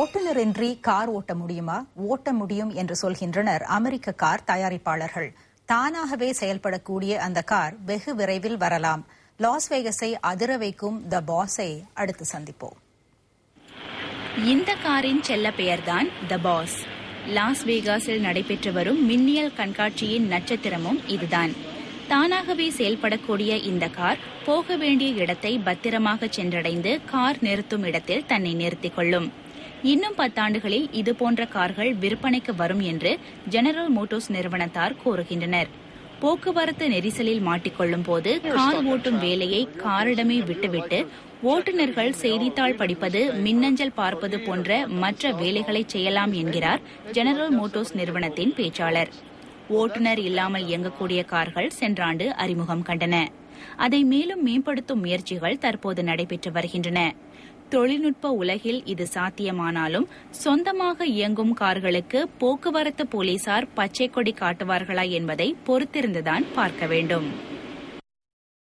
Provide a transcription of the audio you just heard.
ஓட்டுநரின்றி car ஓட்ட முடியுமா? ஓட்ட முடியும் என்று சொல்கின்றனர் அமெரிக்க கார் தயாரிப்பாளர்கள். தானாகவே செயல்படக்கூடிய அந்த கார் வெகு விரைவில் வரலாம். லாஸ் வேகஸை அதிர வைக்கும் த பாஸை அடுத்து சந்திப்போம். இந்த காரின் செல்ல பெயர்தான் த பாஸ். லாஸ் வேகாஸில் நடைபெற்று வரும் மின்னியல் கண்காட்சியின் நட்சத்திரமும் இதுதான். தானாகவே செயல்படக்கூடிய இந்த கார் போக வேண்டிய இடத்தை பத்திரமாக சென்றடைந்து கார் நிறுத்தும் இடத்தில் தன்னை நிறுத்திக் கொள்ளும். இன்னும் பத்தாண்டுகளில் இதுபோன்ற கார்கள் விற்பனைக்கு வரும் என்று ஜெனரல் மோட்டார்ஸ் நிறுவனத்தார் கூறுகின்றனர். போக்குவரத்து நெரிசலில் மாட்டிக்கொள்ளும் போது கார் ஓட்டும் வேலையை காரிடமே விட்டுவிட்டு ஓட்டுநர்கள் செய்தித்தாள் படிப்பது மின்னஞ்சல் பார்ப்பது போன்ற மற்ற வேலைகளை செய்யலாம் என்கிறார் ஜெனரல் மோட்டோஸ் நிறுவனத்தின் பேச்சாளர். ஓட்டுநர் இல்லாமல் இயங்கக்கூடிய கார்கள் சென்ற ஆண்டு அறிமுகம் கண்டன. அதை மேலும் மேம்படுத்தும் முயற்சிகள் தற்போது நடைபெற்று வருகின்றன. தொழில்நுட்ப உலகில் இது சாத்தியமானாலும் சொந்தமாக இயங்கும் கார்களுக்கு போக்குவரத்து போலீசார் பச்சை கொடி காட்டுவார்களா என்பதை பொறுத்திருந்துதான் பார்க்க வேண்டும்.